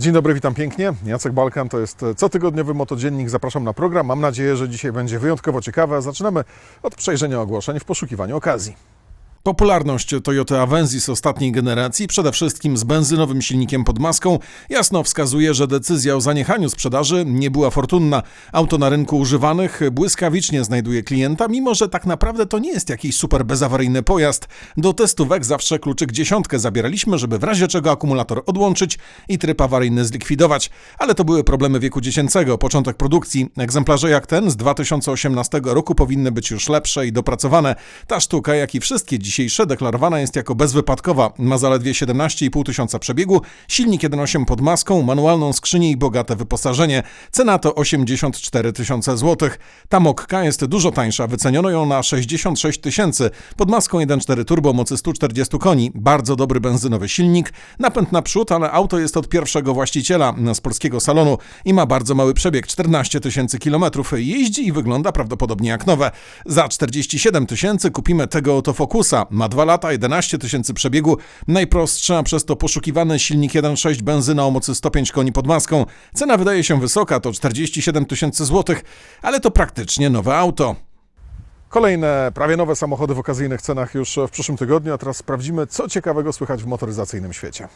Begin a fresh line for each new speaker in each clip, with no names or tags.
Dzień dobry, witam pięknie. Jacek Balkan, to jest cotygodniowy motodziennik. Zapraszam na program. Mam nadzieję, że dzisiaj będzie wyjątkowo ciekawe. Zaczynamy od przejrzenia ogłoszeń w poszukiwaniu okazji. Popularność Toyota Avensis ostatniej generacji, przede wszystkim z benzynowym silnikiem pod maską, jasno wskazuje, że decyzja o zaniechaniu sprzedaży nie była fortunna. Auto na rynku używanych błyskawicznie znajduje klienta, mimo że tak naprawdę to nie jest jakiś super bezawaryjny pojazd. Do testówek zawsze kluczyk dziesiątkę zabieraliśmy, żeby w razie czego akumulator odłączyć i tryb awaryjny zlikwidować. Ale to były problemy wieku dziecięcego, początek produkcji. Egzemplarze jak ten z 2018 roku powinny być już lepsze i dopracowane. Ta sztuka, jak i wszystkie dzisiejsze, deklarowana jest jako bezwypadkowa. Ma zaledwie 17,5 tysiąca przebiegu, silnik 1.8 pod maską, manualną skrzynię i bogate wyposażenie. Cena to 84 tysiące złotych. Ta mokka jest dużo tańsza, wyceniono ją na 66 tysięcy. Pod maską 1.4 turbo mocy 140 koni. Bardzo dobry benzynowy silnik, napęd naprzód, ale auto jest od pierwszego właściciela z polskiego salonu i ma bardzo mały przebieg, 14 tysięcy kilometrów. Jeździ i wygląda prawdopodobnie jak nowe. Za 47 tysięcy kupimy tego oto Focusa. Ma 2 lata, 11 tysięcy przebiegu, najprostszy, a przez to poszukiwany silnik 1.6 benzyna o mocy 105 koni pod maską. Cena wydaje się wysoka, to 47 tysięcy złotych, ale to praktycznie nowe auto. Kolejne prawie nowe samochody w okazyjnych cenach już w przyszłym tygodniu, a teraz sprawdzimy, co ciekawego słychać w motoryzacyjnym świecie.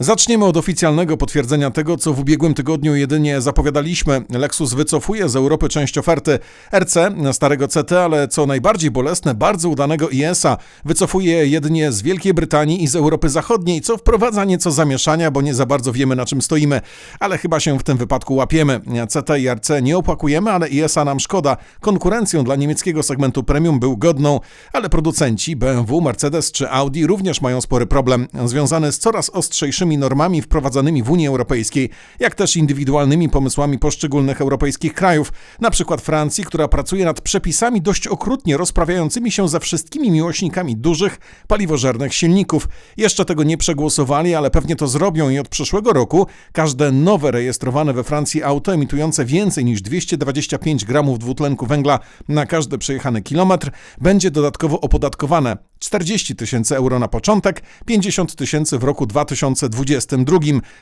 Zaczniemy od oficjalnego potwierdzenia tego, co w ubiegłym tygodniu jedynie zapowiadaliśmy. Lexus wycofuje z Europy część oferty RC, starego CT, ale co najbardziej bolesne, bardzo udanego IS-a. Wycofuje jedynie z Wielkiej Brytanii i z Europy Zachodniej, co wprowadza nieco zamieszania, bo nie za bardzo wiemy na czym stoimy. Ale chyba się w tym wypadku łapiemy. CT i RC nie opłakujemy, ale IS-a nam szkoda. Konkurencją dla niemieckiego segmentu premium był godną, ale producenci BMW, Mercedes czy Audi również mają spory problem, związany z coraz ostrzejszymi normami wprowadzanymi w Unii Europejskiej, jak też indywidualnymi pomysłami poszczególnych europejskich krajów, na przykład Francji, która pracuje nad przepisami dość okrutnie rozprawiającymi się ze wszystkimi miłośnikami dużych, paliwożernych silników. Jeszcze tego nie przegłosowali, ale pewnie to zrobią i od przyszłego roku każde nowe rejestrowane we Francji auto emitujące więcej niż 225 gramów dwutlenku węgla na każdy przejechany kilometr będzie dodatkowo opodatkowane. 40 tysięcy euro na początek, 50 tysięcy w roku 2022.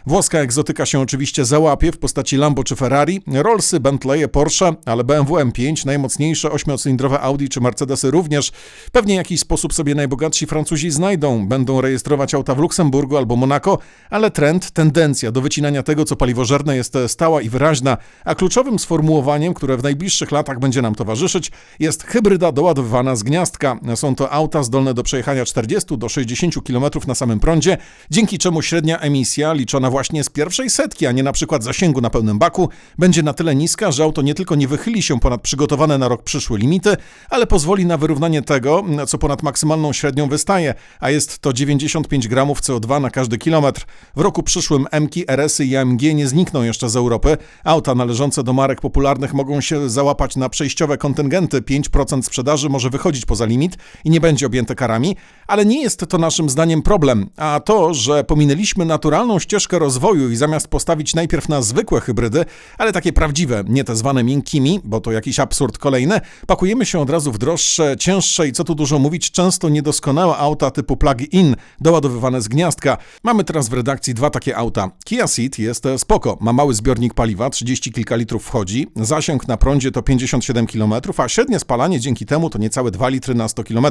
Włoska egzotyka się oczywiście załapie w postaci Lambo czy Ferrari, Rollsy, Bentleye, Porsche, ale BMW M5, najmocniejsze ośmiocylindrowe Audi czy Mercedesy również. Pewnie w jakiś sposób sobie najbogatsi Francuzi znajdą, będą rejestrować auta w Luksemburgu albo Monako, ale trend, tendencja do wycinania tego, co paliwożerne jest stała i wyraźna, a kluczowym sformułowaniem, które w najbliższych latach będzie nam towarzyszyć, jest hybryda doładowywana z gniazdka. Są to auta zdolne do przejechania 40 do 60 km na samym prądzie, dzięki czemu średnia emisja, liczona właśnie z pierwszej setki, a nie na przykład zasięgu na pełnym baku, będzie na tyle niska, że auto nie tylko nie wychyli się ponad przygotowane na rok przyszły limity, ale pozwoli na wyrównanie tego, co ponad maksymalną średnią wystaje, a jest to 95 gramów CO2 na każdy kilometr. W roku przyszłym MK, RS-y i AMG nie znikną jeszcze z Europy. Auta należące do marek popularnych mogą się załapać na przejściowe kontyngenty. 5% sprzedaży może wychodzić poza limit i nie będzie objęte karami, ale nie jest to naszym zdaniem problem, a to, że pominęliśmy naturalną ścieżkę rozwoju i zamiast postawić najpierw na zwykłe hybrydy, ale takie prawdziwe, nie te zwane miękkimi, bo to jakiś absurd kolejny, pakujemy się od razu w droższe, cięższe i co tu dużo mówić, często niedoskonałe auta typu plug-in, doładowywane z gniazdka. Mamy teraz w redakcji dwa takie auta. Kia Ceed jest spoko, ma mały zbiornik paliwa, 30 kilka litrów wchodzi, zasięg na prądzie to 57 km, a średnie spalanie dzięki temu to niecałe 2 litry na 100 km.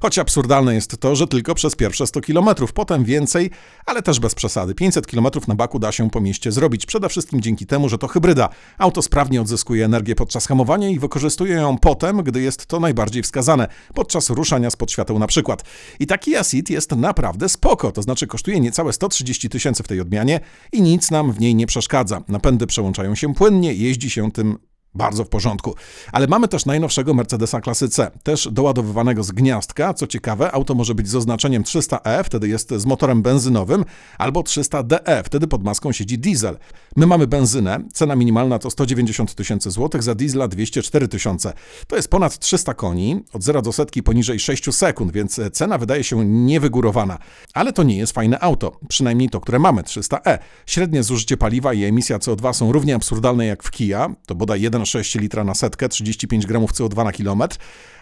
Choć absurdalne jest to, że tylko przez pierwsze 100 km, potem więcej, ale też bez przesady. 500 km na baku da się po mieście zrobić. Przede wszystkim dzięki temu, że to hybryda. Auto sprawnie odzyskuje energię podczas hamowania i wykorzystuje ją potem, gdy jest to najbardziej wskazane, podczas ruszania spod świateł na przykład. I taki Asit jest naprawdę spoko, to znaczy kosztuje niecałe 130 tysięcy w tej odmianie i nic nam w niej nie przeszkadza. Napędy przełączają się płynnie, jeździ się tym bardzo w porządku. Ale mamy też najnowszego Mercedesa klasy C, też doładowywanego z gniazdka. Co ciekawe, auto może być z oznaczeniem 300e, wtedy jest z motorem benzynowym, albo 300DE, wtedy pod maską siedzi diesel. My mamy benzynę, cena minimalna to 190 tysięcy złotych, za diesla 204 tysiące. To jest ponad 300 koni, od 0 do setki poniżej 6 sekund, więc cena wydaje się niewygórowana. Ale to nie jest fajne auto, przynajmniej to, które mamy, 300e. Średnie zużycie paliwa i emisja CO2 są równie absurdalne jak w Kia, to bodaj 1 1,6 litra na setkę, 35 gramów CO2 na kilometr,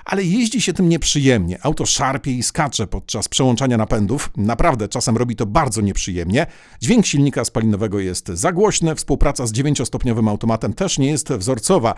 ale jeździ się tym nieprzyjemnie. Auto szarpie i skacze podczas przełączania napędów. Naprawdę, czasem robi to bardzo nieprzyjemnie. Dźwięk silnika spalinowego jest za głośny, współpraca z 9-stopniowym automatem też nie jest wzorcowa.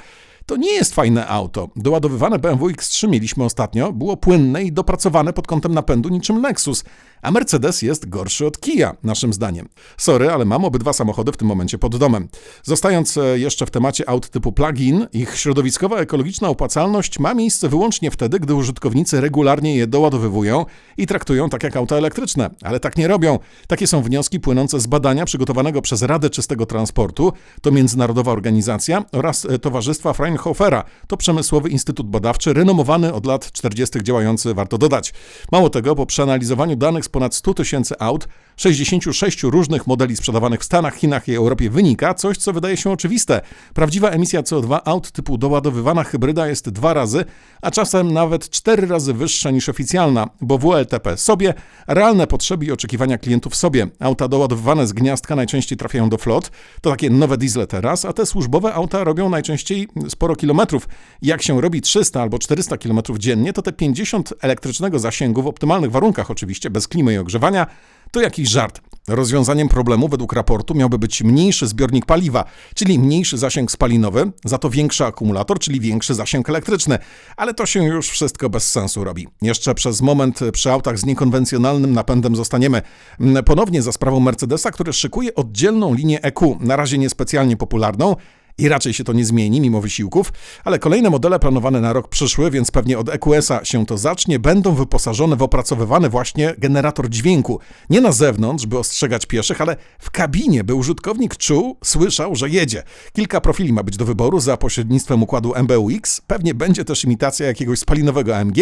To nie jest fajne auto. Doładowywane BMW X3 mieliśmy ostatnio, było płynne i dopracowane pod kątem napędu niczym Nexus, a Mercedes jest gorszy od Kia, naszym zdaniem. Sorry, ale mam obydwa samochody w tym momencie pod domem. Zostając e, jeszcze w temacie aut typu plug-in, ich środowiskowa ekologiczna opłacalność ma miejsce wyłącznie wtedy, gdy użytkownicy regularnie je doładowywują i traktują tak jak auta elektryczne, ale tak nie robią. Takie są wnioski płynące z badania przygotowanego przez Radę Czystego Transportu, to międzynarodowa organizacja oraz e, Towarzystwa Freien Fraunhofera. To przemysłowy instytut badawczy, renomowany od lat 40. działający, warto dodać. Mało tego, po przeanalizowaniu danych z ponad 100 tysięcy aut, 66 różnych modeli sprzedawanych w Stanach, Chinach i Europie wynika coś, co wydaje się oczywiste. Prawdziwa emisja CO2 aut typu doładowywana hybryda jest dwa razy, a czasem nawet cztery razy wyższa niż oficjalna, bo WLTP sobie, realne potrzeby i oczekiwania klientów sobie. Auta doładowywane z gniazdka najczęściej trafiają do flot, to takie nowe diesle teraz, a te służbowe auta robią najczęściej sporo kilometrów. Jak się robi 300 albo 400 kilometrów dziennie, to te 50 elektrycznego zasięgu w optymalnych warunkach oczywiście, bez klimy i ogrzewania, to jakiś żart. Rozwiązaniem problemu według raportu miałby być mniejszy zbiornik paliwa, czyli mniejszy zasięg spalinowy, za to większy akumulator, czyli większy zasięg elektryczny. Ale to się już wszystko bez sensu robi. Jeszcze przez moment przy autach z niekonwencjonalnym napędem zostaniemy. Ponownie za sprawą Mercedesa, który szykuje oddzielną linię EQ, na razie niespecjalnie popularną, i raczej się to nie zmieni mimo wysiłków, ale kolejne modele planowane na rok przyszły, więc pewnie od EQS-a się to zacznie, będą wyposażone w opracowywany właśnie generator dźwięku. Nie na zewnątrz, by ostrzegać pieszych, ale w kabinie, by użytkownik czuł, słyszał, że jedzie. Kilka profili ma być do wyboru za pośrednictwem układu MBUX. Pewnie będzie też imitacja jakiegoś spalinowego AMG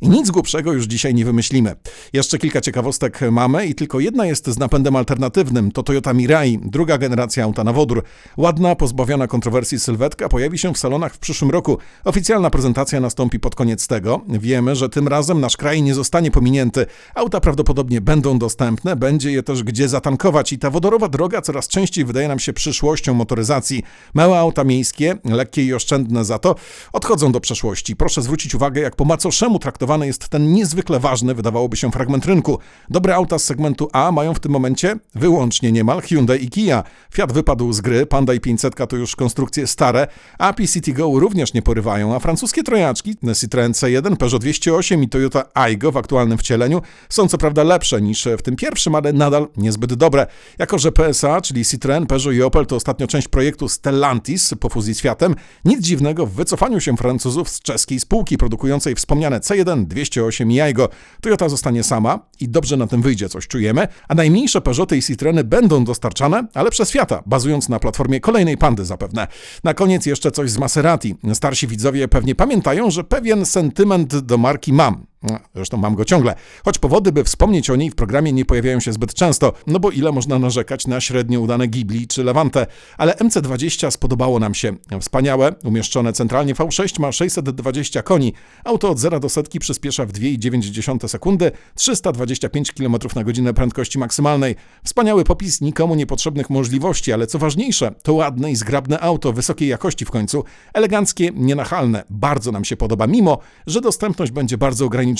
i nic głupszego już dzisiaj nie wymyślimy. Jeszcze kilka ciekawostek mamy i tylko jedna jest z napędem alternatywnym. To Toyota Mirai, druga generacja auta na wodór. Ładna, pozbawiona kontrowersji sylwetka pojawi się w salonach w przyszłym roku. Oficjalna prezentacja nastąpi pod koniec tego. Wiemy, że tym razem nasz kraj nie zostanie pominięty. Auta prawdopodobnie będą dostępne, będzie je też gdzie zatankować i ta wodorowa droga coraz częściej wydaje nam się przyszłością motoryzacji. Małe auta miejskie, lekkie i oszczędne za to, odchodzą do przeszłości. Proszę zwrócić uwagę, jak po macoszemu traktowany jest ten niezwykle ważny, wydawałoby się, fragment rynku. Dobre auta z segmentu A mają w tym momencie wyłącznie niemal Hyundai i Kia. Fiat wypadł z gry, Panda i 500 to już konstrukcje stare, a PCT Go również nie porywają, a francuskie trojaczki Citroën C1, Peugeot 208 i Toyota Aygo w aktualnym wcieleniu są co prawda lepsze niż w tym pierwszym, ale nadal niezbyt dobre. Jako, że PSA, czyli Citroën, Peugeot i Opel to ostatnio część projektu Stellantis po fuzji z Fiatem, nic dziwnego w wycofaniu się Francuzów z czeskiej spółki produkującej wspomniane C1, 208 i Aygo. Toyota zostanie sama i dobrze na tym wyjdzie, coś czujemy, a najmniejsze Peugeoty i Citroeny będą dostarczane, ale przez Fiata, bazując na platformie kolejnej Pandy zapewne. Na koniec jeszcze coś z Maserati. Starsi widzowie pewnie pamiętają, że pewien sentyment do marki mam. No, zresztą mam go ciągle. Choć powody, by wspomnieć o niej w programie nie pojawiają się zbyt często, no bo ile można narzekać na średnio udane Ghibli czy Levante. Ale MC20 spodobało nam się. Wspaniałe, umieszczone centralnie V6 ma 620 koni. Auto od 0 do setki przyspiesza w 2,9 sekundy, 325 km na godzinę prędkości maksymalnej. Wspaniały popis nikomu niepotrzebnych możliwości, ale co ważniejsze, to ładne i zgrabne auto wysokiej jakości w końcu. Eleganckie, nienachalne. Bardzo nam się podoba, mimo że dostępność będzie bardzo ograniczona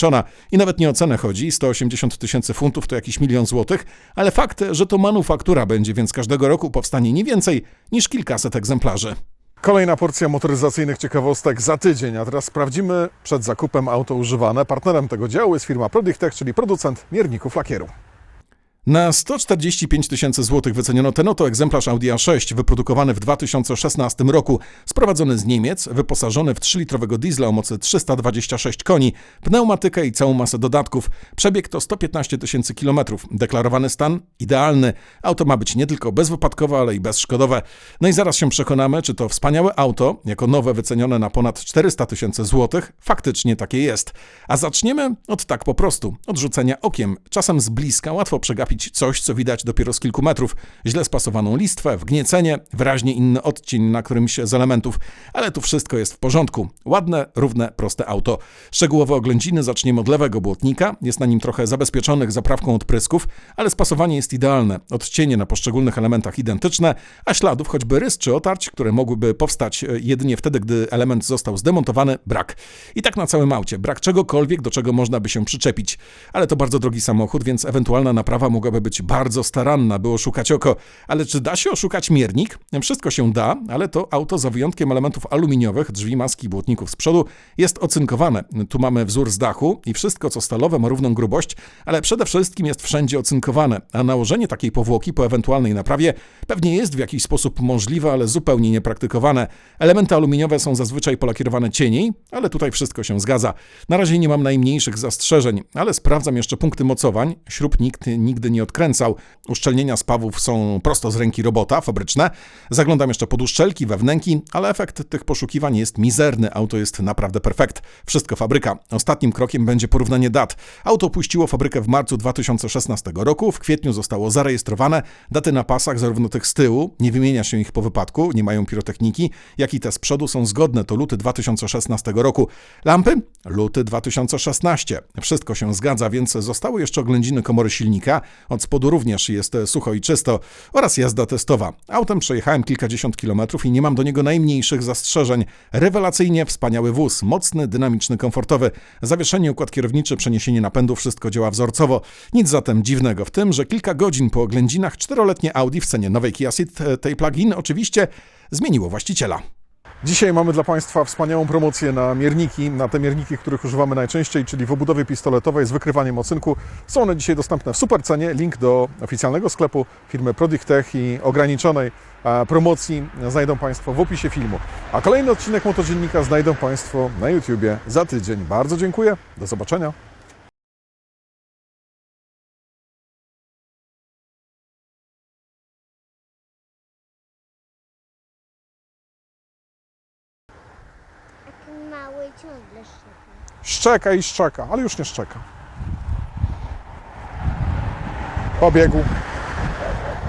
i nawet nie o cenę chodzi, 180 tysięcy funtów to jakiś milion złotych, ale fakt, że to manufaktura będzie, więc każdego roku powstanie nie więcej niż kilkaset egzemplarzy. Kolejna porcja motoryzacyjnych ciekawostek za tydzień, a teraz sprawdzimy przed zakupem auto używane. Partnerem tego działu jest firma Prodictech, czyli producent mierników lakieru. Na 145 tysięcy złotych wyceniono ten oto egzemplarz Audi A6, wyprodukowany w 2016 roku, sprowadzony z Niemiec, wyposażony w 3-litrowego diesla o mocy 326 koni, pneumatykę i całą masę dodatków. Przebieg to 115 tysięcy kilometrów. Deklarowany stan idealny. Auto ma być nie tylko bezwypadkowe, ale i bezszkodowe. No i zaraz się przekonamy, czy to wspaniałe auto, jako nowe wycenione na ponad 400 tysięcy złotych, faktycznie takie jest. A zaczniemy od tak po prostu, od rzucenia okiem. Czasem z bliska łatwo przegapić przegapić coś, co widać dopiero z kilku metrów. Źle spasowaną listwę, wgniecenie, wyraźnie inny odcień na którymś z elementów, ale tu wszystko jest w porządku. Ładne, równe, proste auto. Szczegółowe oględziny zaczniemy od lewego błotnika. Jest na nim trochę zabezpieczonych zaprawką odprysków, ale spasowanie jest idealne. Odcienie na poszczególnych elementach identyczne, a śladów choćby rys czy otarć, które mogłyby powstać e, jedynie wtedy, gdy element został zdemontowany, brak. I tak na całym aucie. Brak czegokolwiek, do czego można by się przyczepić. Ale to bardzo drogi samochód, więc ewentualna naprawa mogłaby być bardzo staranna, by oszukać oko. Ale czy da się oszukać miernik? Wszystko się da, ale to auto za wyjątkiem elementów aluminiowych, drzwi, maski, błotników z przodu jest ocynkowane. Tu mamy wzór z dachu i wszystko co stalowe ma równą grubość, ale przede wszystkim jest wszędzie ocynkowane, a nałożenie takiej powłoki po ewentualnej naprawie pewnie jest w jakiś sposób możliwe, ale zupełnie niepraktykowane. Elementy aluminiowe są zazwyczaj polakierowane cieniej, ale tutaj wszystko się zgadza. Na razie nie mam najmniejszych zastrzeżeń, ale sprawdzam jeszcze punkty mocowań. Śrub nikt nigdy nie odkręcał. Uszczelnienia spawów są prosto z ręki robota, fabryczne. Zaglądam jeszcze pod uszczelki, wewnęki, ale efekt tych poszukiwań jest mizerny. Auto jest naprawdę perfekt. Wszystko fabryka. Ostatnim krokiem będzie porównanie dat. Auto opuściło fabrykę w marcu 2016 roku, w kwietniu zostało zarejestrowane. Daty na pasach, zarówno tych z tyłu, nie wymienia się ich po wypadku, nie mają pirotechniki, jak i te z przodu są zgodne. To luty 2016 roku. Lampy? Luty 2016. Wszystko się zgadza, więc zostały jeszcze oględziny komory silnika. Od spodu również jest sucho i czysto oraz jazda testowa. Autem przejechałem kilkadziesiąt kilometrów i nie mam do niego najmniejszych zastrzeżeń. Rewelacyjnie wspaniały wóz, mocny, dynamiczny, komfortowy. Zawieszenie, układ kierowniczy, przeniesienie napędu, wszystko działa wzorcowo. Nic zatem dziwnego w tym, że kilka godzin po oględzinach czteroletnie Audi w cenie nowej Kia Ceed, e, tej plug-in oczywiście zmieniło właściciela. Dzisiaj mamy dla Państwa wspaniałą promocję na mierniki, na te mierniki, których używamy najczęściej, czyli w obudowie pistoletowej z wykrywaniem ocynku. Są one dzisiaj dostępne w super cenie. Link do oficjalnego sklepu firmy Prodichtech i ograniczonej promocji znajdą Państwo w opisie filmu. A kolejny odcinek Motodziennika znajdą Państwo na YouTubie za tydzień. Bardzo dziękuję. Do zobaczenia. Szczeka i szczeka, ale już nie szczeka. Pobiegł.